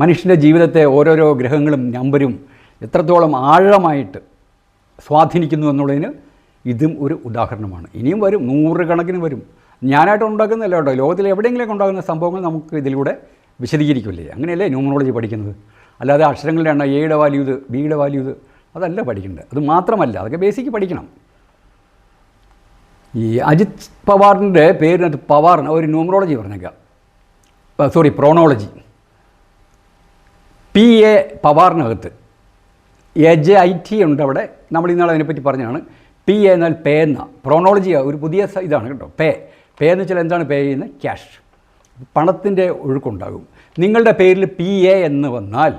മനുഷ്യന്റെ ജീവിതത്തെ ഓരോരോ ഗ്രഹങ്ങളും നമ്പരും എത്രത്തോളം ആഴമായിട്ട് സ്വാധീനിക്കുന്നു എന്നുള്ളതിന് ഇതും ഒരു ഉദാഹരണമാണ്. ഇനിയും വരും നൂറുകണക്കിന് വരും. ഞാനായിട്ട് ഉണ്ടാക്കുന്നതല്ല കേട്ടോ. ലോകത്തിൽ എവിടെയെങ്കിലും ഉണ്ടാകുന്ന സംഭവങ്ങൾ നമുക്ക് ഇതിലൂടെ വിശദീകരിക്കില്ലേ അങ്ങനെയല്ലേ ന്യൂമറോളജി പഠിക്കുന്നത്? അല്ലാതെ അക്ഷരങ്ങളുടെ എണ്ണം എയുടെ വാല്യൂ ഇത് ബിയുടെ വാല്യൂ ഇത് അതല്ല പഠിക്കേണ്ടത്. അത് മാത്രമല്ല അതൊക്കെ ബേസിക്ക് പഠിക്കണം. ഈ അജിത് പവാറിന്റെ പേരിനകത്ത് പവാർ ഒരു ന്യൂമറോളജി പറഞ്ഞേക്കാം സോറി പ്രോണോളജി. പി എ പവാറിനകത്ത്. എ ജെ ഐ ടി ഉണ്ട് അവിടെ. നമ്മൾ ഇന്നാൾ അതിനെപ്പറ്റി പറഞ്ഞതാണ്. പി എ എന്നാൽ പേ എന്ന. പ്രോണോളജി ഒരു പുതിയ ഇതാണ് കേട്ടോ. പേ. പേ എന്ന് വെച്ചാൽ എന്താണ് പേ ചെയ്യുന്നത്? ക്യാഷ്. പണത്തിന്റെ ഒഴുക്കുണ്ടാകും. നിങ്ങളുടെ പേരിൽ പി എ എന്ന് വന്നാൽ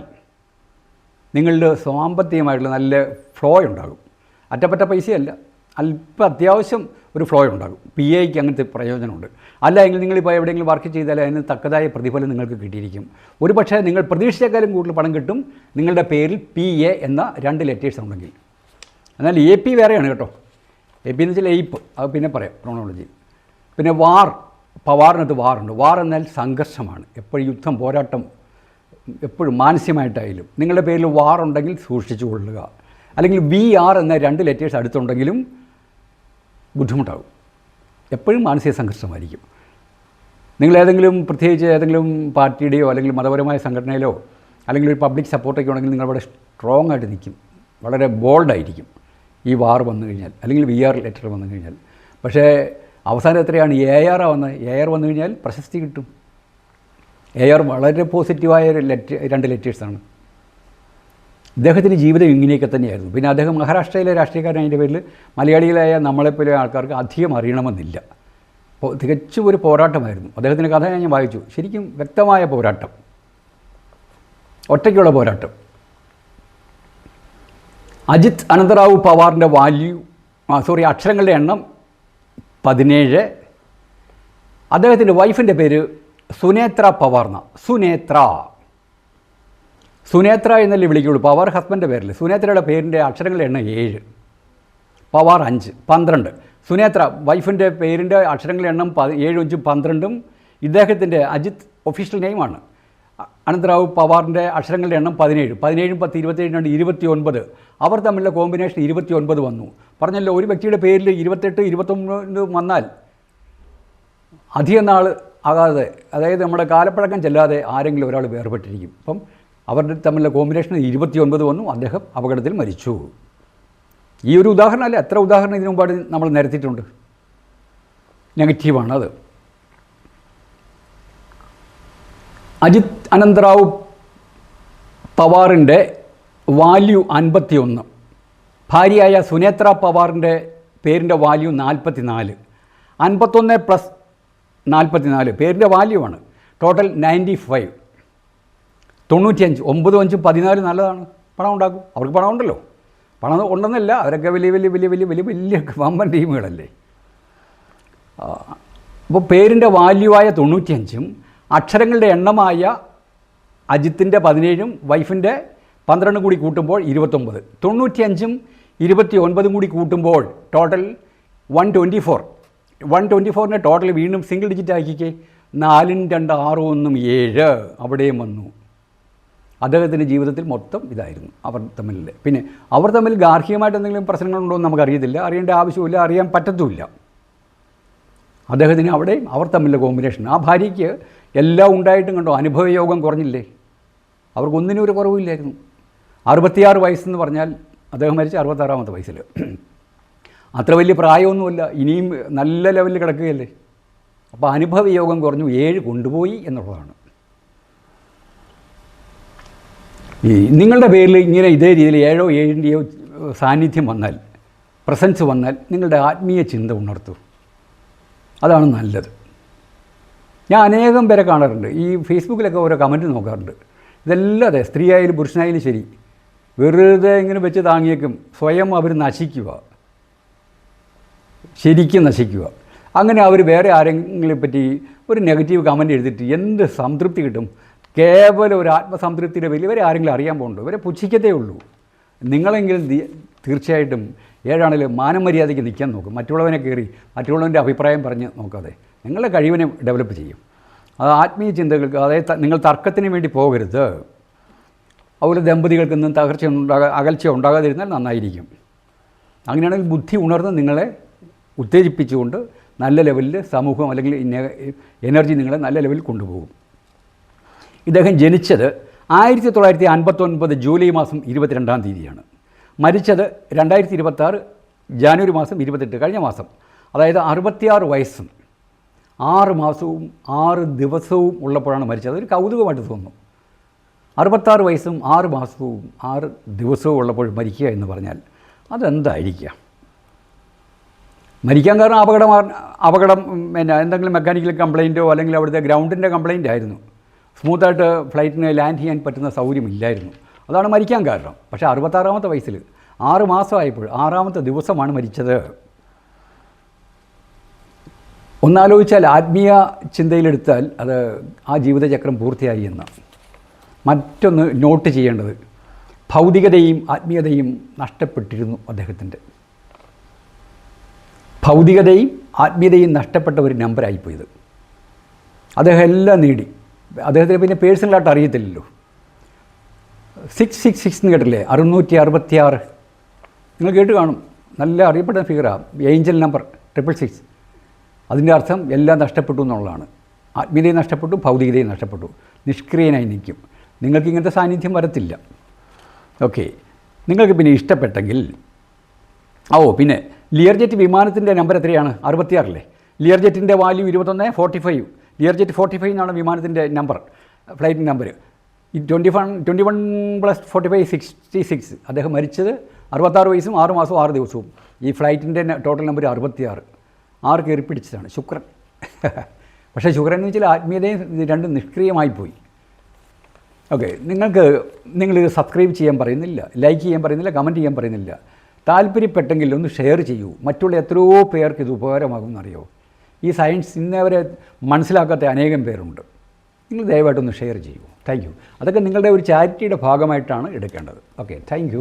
നിങ്ങളുടെ സാമ്പത്തികമായിട്ടുള്ള നല്ല ഫ്ലോ ഉണ്ടാകും. അറ്റപ്പറ്റ പൈസയല്ല. അല്പം അത്യാവശ്യം ഒരു ഫ്ലോ ഉണ്ടാകും. പി എക്ക് അങ്ങനത്തെ പ്രയോജനമുണ്ട്. അല്ല എങ്കിൽ നിങ്ങളിപ്പോൾ എവിടെയെങ്കിലും വർക്ക് ചെയ്താൽ അതിന് തക്കതായ പ്രതിഫലം നിങ്ങൾക്ക് കിട്ടിയിരിക്കും. ഒരു പക്ഷേ നിങ്ങൾ പ്രതീക്ഷിച്ചേക്കാളും കൂടുതൽ പണം കിട്ടും നിങ്ങളുടെ പേരിൽ പി എ എന്ന രണ്ട് ലെറ്റേഴ്സ് ഉണ്ടെങ്കിൽ. എന്നാൽ എ പി വേറെയാണ് കേട്ടോ. എ പി എന്ന് വെച്ചാൽ എയ്പ്പ് അത് പിന്നെ പറയാം ക്രോണോളജി പിന്നെ വാർ. പവാറിനകത്ത് വാറുണ്ട് വാർ എന്നാൽ സംഘർഷമാണ്. എപ്പോഴും യുദ്ധം പോരാട്ടം എപ്പോഴും മാനസികമായിട്ടായാലും. നിങ്ങളുടെ പേരിൽ വാർ ഉണ്ടെങ്കിൽ സൂക്ഷിച്ചു കൊള്ളുക. അല്ലെങ്കിൽ വി ആർ എന്ന രണ്ട് ലെറ്റേഴ്സ് അടുത്തുണ്ടെങ്കിലും ബുദ്ധിമുട്ടാകും എപ്പോഴും മാനസിക സംഘർഷമായിരിക്കും. നിങ്ങൾ ഏതെങ്കിലും പ്രത്യേകിച്ച് ഏതെങ്കിലും പാർട്ടിയുടെയോ അല്ലെങ്കിൽ മതപരമായ സംഘടനയിലോ അല്ലെങ്കിൽ ഒരു പബ്ലിക് സപ്പോർട്ടൊക്കെ ഉണ്ടെങ്കിൽ നിങ്ങൾ വളരെ സ്ട്രോങ് ആയിട്ട് നിൽക്കും. വളരെ ബോൾഡായിരിക്കും ഈ വാർ വന്നു കഴിഞ്ഞാൽ അല്ലെങ്കിൽ വി ആർ ലെറ്റർ വന്നു കഴിഞ്ഞാൽ. പക്ഷേ അവസാനം എത്രയാണ്? എ ആർ വന്ന് എ ആർ വന്നു കഴിഞ്ഞാൽ പ്രശസ്തി കിട്ടും. എ ആർ വളരെ പോസിറ്റീവായ ലെറ്റർ രണ്ട് ലെറ്റേഴ്സാണ് ഇദ്ദേഹത്തിന്റെ ജീവിതം ഇങ്ങനെയൊക്കെ തന്നെയായിരുന്നു. പിന്നെ അദ്ദേഹം മഹാരാഷ്ട്രയിലെ രാഷ്ട്രീയക്കാരന്റെ പേരിൽ മലയാളികളായ നമ്മളെപ്പോലെ ആൾക്കാർക്ക് അധികം അറിയണമെന്നില്ല. അപ്പോൾ തികച്ചും ഒരു പോരാട്ടമായിരുന്നു. അദ്ദേഹത്തിന്റെ കഥ ഞാൻ വായിച്ചു. ശരിക്കും വ്യക്തമായ പോരാട്ടം. ഒറ്റയ്ക്കുള്ള പോരാട്ടം. അജിത് അനന്തറാവു പവാറിന്റെ വാല്യൂ സോറി അക്ഷരങ്ങളുടെ എണ്ണം പതിനേഴ്. അദ്ദേഹത്തിന്റെ വൈഫിന്റെ പേര് സുനേത്ര പവാർന്ന. സുനേത്ര. സുനേത്ര എന്നല്ലേ വിളിക്കുള്ളൂ. പവാർ ഹസ്ബന്റെ പേരിൽ സുനേത്രയുടെ പേരിന്റെ അക്ഷരങ്ങളുടെ എണ്ണം ഏഴ്. പവാർ അഞ്ച് പന്ത്രണ്ട്. സുനേത്ര വൈഫിന്റെ പേരിന്റെ അക്ഷരങ്ങളുടെ എണ്ണം പ ഏഴ് അഞ്ചും പന്ത്രണ്ടും ഇദ്ദേഹത്തിന്റെ അജിത് ഒഫീഷ്യൽ നെയിമാണ് അനന്തറാവു പവാറിന്റെ അക്ഷരങ്ങളുടെ എണ്ണം പതിനേഴ്. പതിനേഴും പത്ത് ഇരുപത്തേഴ് രണ്ട് ഇരുപത്തി ഒൻപത് അവർ തമ്മിലുള്ള കോമ്പിനേഷൻ ഇരുപത്തി ഒൻപത് വന്നു. പറഞ്ഞല്ലോ ഒരു വ്യക്തിയുടെ പേരിൽ ഇരുപത്തെട്ട് ഇരുപത്തൊമ്പത് വന്നാൽ അധികം നാൾ ആകാതെ അതായത് നമ്മുടെ കാലപ്പഴക്കം ചെല്ലാതെ ആരെങ്കിലും ഒരാൾ വേർപെട്ടിരിക്കും. അപ്പം അവരുടെ തമ്മിലുള്ള കോമ്പിനേഷൻ ഇരുപത്തി ഒൻപത് വന്നു അദ്ദേഹം അപകടത്തിൽ മരിച്ചു. ഈ ഒരു ഉദാഹരണമല്ല എത്ര ഉദാഹരണം ഇതിനു മുമ്പാട് നമ്മൾ നിരത്തിയിട്ടുണ്ട്. നെഗറ്റീവാണ് അത്. അജിത് അനന്തറാവു പവാറിന്റെ വാല്യൂ അൻപത്തി ഒന്ന് ഭാര്യയായ സുനേത്ര പവാറിന്റെ പേരിന്റെ വാല്യൂ നാൽപ്പത്തി നാല് അൻപത്തൊന്ന് പ്ലസ് നാൽപ്പത്തി നാല് പേരിന്റെ വാല്യൂ ആണ്. ടോട്ടൽ നയന്റി ഫൈവ് തൊണ്ണൂറ്റിയഞ്ച് ഒമ്പതും അഞ്ചും പതിനാല് നല്ലതാണ്. പണം ഉണ്ടാക്കും. അവർക്ക് പണം ഉണ്ടല്ലോ പണം ഉണ്ടെന്നല്ല അവരൊക്കെ വലിയ വലിയ വലിയ വലിയ വലിയ വലിയ വമ്പൻ ടീമുകളല്ലേ. അപ്പോൾ പേരിന്റെ വാല്യുവായ തൊണ്ണൂറ്റിയഞ്ചും അക്ഷരങ്ങളുടെ എണ്ണമായ അജിത്തിന്റെ പതിനേഴും വൈഫിന്റെ പന്ത്രണ്ടും കൂടി കൂട്ടുമ്പോൾ ഇരുപത്തൊമ്പത്. തൊണ്ണൂറ്റിയഞ്ചും ഇരുപത്തി ഒൻപതും കൂടി കൂട്ടുമ്പോൾ total one twenty four one twenty ഫോറിന്റെ ടോട്ടൽ വീണ്ടും സിംഗിൾ ഡിജിറ്റ് ആക്കിക്കേ. നാലും രണ്ട് ആറും ഒന്നും ഏഴ്. അവിടെയും വന്നു. അദ്ദേഹത്തിന്റെ ജീവിതത്തിൽ മൊത്തം ഇതായിരുന്നു അവർ തമ്മിൽ പിന്നെ അവർ തമ്മിൽ ഗാർഹികമായിട്ട് എന്തെങ്കിലും പ്രശ്നങ്ങളുണ്ടോ എന്ന് നമുക്കറിയത്തില്ല. അറിയേണ്ട ആവശ്യമില്ല അറിയാൻ പറ്റത്തുമില്ല. അദ്ദേഹത്തിന് അവിടെയും അവർ തമ്മിലുള്ള കോമ്പിനേഷൻ ആ ഭാര്യയ്ക്ക് എല്ലാം ഉണ്ടായിട്ടും കണ്ടോ? അനുഭവയോഗം കുറഞ്ഞില്ലേ? അവർക്കൊന്നിനും ഒരു കുറവില്ലായിരുന്നു അറുപത്തിയാറ് വയസ്സെന്ന് പറഞ്ഞാൽ അദ്ദേഹം മരിച്ച അറുപത്താറാമത്തെ വയസ്സിൽ അത്ര വലിയ പ്രായമൊന്നുമല്ല. ഇനിയും നല്ല ലെവലിൽ കിടക്കുകയല്ലേ? അപ്പോൾ അനുഭവയോഗം കുറഞ്ഞു. ഏഴ് കൊണ്ടുപോയി എന്നുള്ളതാണ്. ഈ നിങ്ങളുടെ പേരിൽ ഇങ്ങനെ ഇതേ രീതിയിൽ ഏഴോ ഏഴിന്റെയോ സാന്നിധ്യം വന്നാൽ പ്രസൻസ് വന്നാൽ നിങ്ങളുടെ ആത്മീയ ചിന്ത ഉണർത്തു. അതാണ് നല്ലത്. ഞാൻ അനേകം പേരെ കാണാറുണ്ട്. ഈ ഫേസ്ബുക്കിലൊക്കെ ഓരോ കമന്റ് നോക്കാറുണ്ട്. ഇതെല്ലാം അതെ സ്ത്രീ ആയാലും പുരുഷനായാലും ശരി. വെറുതെ ഇങ്ങനെ വെച്ച് താങ്ങിയേക്കും. സ്വയം അവർ നശിക്കുക. ശരിക്കും നശിക്കുക. അങ്ങനെ അവർ വേറെ ആരെങ്കിലും പറ്റി ഒരു നെഗറ്റീവ് കമന്റ് എഴുതിയിട്ട് എന്ത് സംതൃപ്തി കിട്ടും? കേവലം ഒരു ആത്മസംതൃപ്തിയുടെ പേരിൽ ഇവരെ ആരെങ്കിലും അറിയാൻ പോകുന്നുണ്ടോ? ഇവരെ പുച്ഛിക്കത്തേ ഉള്ളൂ. നിങ്ങളെങ്കിലും തീർച്ചയായിട്ടും ഏഴാണെങ്കിലും മാനമര്യാദയ്ക്ക് നിൽക്കാൻ നോക്കും. മറ്റുള്ളവനെ കയറി മറ്റുള്ളവന്റെ അഭിപ്രായം പറഞ്ഞ് നോക്കാതെ നിങ്ങളുടെ കഴിവിനെ ഡെവലപ്പ് ചെയ്യും. അത് ആത്മീയ ചിന്തകൾക്ക് അതായത് നിങ്ങൾ തർക്കത്തിന് വേണ്ടി പോകരുത്. അതുപോലെ ദമ്പതികൾക്ക് നിന്നും തകർച്ച ഉണ്ടാകാ അകൽച്ച ഉണ്ടാകാതിരുന്നാൽ നന്നായിരിക്കും. അങ്ങനെയാണെങ്കിൽ ബുദ്ധി ഉണർന്ന് നിങ്ങളെ ഉത്തേജിപ്പിച്ചുകൊണ്ട് നല്ല ലെവലിൽ സമൂഹം അല്ലെങ്കിൽ എനർജി നിങ്ങളെ നല്ല ലെവലിൽ കൊണ്ടുപോകും. ഇദ്ദേഹം ജനിച്ചത് ആയിരത്തി തൊള്ളായിരത്തി അൻപത്തൊൻപത് ജൂലൈ മാസം ഇരുപത്തിരണ്ടാം തീയതിയാണ്. മരിച്ചത് രണ്ടായിരത്തി ഇരുപത്താറ് ജാനുവരി മാസം ഇരുപത്തെട്ട് കഴിഞ്ഞ മാസം. അതായത് അറുപത്തിയാറ് വയസ്സും ആറ് മാസവും ആറ് ദിവസവും ഉള്ളപ്പോഴാണ് മരിച്ചത്. ഒരു കൗതുകമായിട്ട് തോന്നുന്നു. അറുപത്താറ് വയസ്സും ആറ് മാസവും ആറ് ദിവസവും ഉള്ളപ്പോൾ മരിക്കുക എന്ന് പറഞ്ഞാൽ അതെന്തായിരിക്കാം? മരിക്കാൻ കാരണം അപകടം അപകടം പിന്നെ എന്തെങ്കിലും മെക്കാനിക്കൽ കംപ്ലയിന്റോ അല്ലെങ്കിൽ അവിടുത്തെ ഗ്രൗണ്ടിന്റെ കംപ്ലയിന്റ് ആയിരുന്നു. സ്മൂത്തായിട്ട് ഫ്ലൈറ്റിന് ലാൻഡ് ചെയ്യാൻ പറ്റുന്ന സൗകര്യമില്ലായിരുന്നു. അതാണ് മരിക്കാൻ കാരണം. പക്ഷേ അറുപത്താറാമത്തെ വയസ്സിൽ ആറ് മാസമായപ്പോൾ ആറാമത്തെ ദിവസമാണ് മരിച്ചത്. ഒന്നാലോചിച്ചാൽ ആത്മീയ ചിന്തയിലെടുത്താൽ അത് ആ ജീവിതചക്രം പൂർത്തിയായി എന്ന്. മറ്റൊന്ന് നോട്ട് ചെയ്യേണ്ടത്. ഭൗതികതയും ആത്മീയതയും നഷ്ടപ്പെട്ടിരുന്നു അദ്ദേഹത്തിന്റെ. ഭൗതികതയും ആത്മീയതയും നഷ്ടപ്പെട്ട ഒരു നമ്പറായിപ്പോയത് അദ്ദേഹം എല്ലാം നേടി. അദ്ദേഹത്തിന് പിന്നെ പേഴ്സണലായിട്ട് അറിയത്തില്ലല്ലോ. സിക്സ് സിക്സ് സിക്സ് എന്ന് കേട്ടില്ലേ? അറുന്നൂറ്റി അറുപത്തിയാറ് നിങ്ങൾ കേട്ട് കാണും. നല്ല അറിയപ്പെടുന്ന ഫിഗറാണ് ഏഞ്ചൽ നമ്പർ ട്രിപ്പിൾ സിക്സ് അതിന്റെ അർത്ഥം എല്ലാം നഷ്ടപ്പെട്ടു എന്നുള്ളതാണ്. ആത്മീയതയും നഷ്ടപ്പെട്ടു ഭൗതികതയും നഷ്ടപ്പെട്ടു. നിഷ്ക്രിയനായി നിൽക്കും. നിങ്ങൾക്ക് ഇങ്ങനത്തെ സാന്നിധ്യം വരത്തില്ല. ഓക്കെ. നിങ്ങൾക്ക് പിന്നെ ഇഷ്ടപ്പെട്ടെങ്കിൽ ഓ പിന്നെ ലിയർ ജെറ്റ് വിമാനത്തിന്റെ നമ്പർ എത്രയാണ്? അറുപത്തിയാറല്ലേ? ലിയർ ജെറ്റിന്റെ വാല്യൂ ഇരുപത്തൊന്ന് forty five Lear jet forty five എന്നാണ് വിമാനത്തിന്റെ number flight number twenty one twenty one plus forty five sixty six അദ്ദേഹം മരിച്ചത് അറുപത്താറ് വയസ്സും ആറ് മാസവും ആറ് ദിവസവും. ഈ ഫ്ലൈറ്റിന്റെ ടോട്ടൽ നമ്പർ അറുപത്തിയാറ്. ആറ് കയറി പിടിച്ചതാണ് ശുക്രൻ. പക്ഷേ ശുക്രൻ എന്ന് വെച്ചാൽ ആത്മീയതയും രണ്ടും നിഷ്ക്രിയമായി പോയി. ഓക്കെ നിങ്ങൾക്ക് നിങ്ങൾ സബ്സ്ക്രൈബ് ചെയ്യാൻ പറയുന്നില്ല ലൈക്ക് ചെയ്യാൻ പറയുന്നില്ല കമന്റ് ചെയ്യാൻ പറയുന്നില്ല. താല്പര്യപ്പെട്ടെങ്കിൽ ഒന്ന് ഷെയർ ചെയ്യൂ. മറ്റുള്ള എത്രയോ പേർക്ക് ഇത് ഉപകാരമാകുമെന്നറിയോ ഈ സയൻസ് ഇന്നവരെ മനസ്സിലാക്കാത്ത അനേകം പേരുണ്ട്. നിങ്ങൾ ദയവായിട്ടൊന്ന് ഷെയർ ചെയ്യൂ താങ്ക് യു. അതൊക്കെ നിങ്ങളുടെ ഒരു ചാരിറ്റിയുടെ ഭാഗമായിട്ടാണ് എടുക്കേണ്ടത്. Okay thank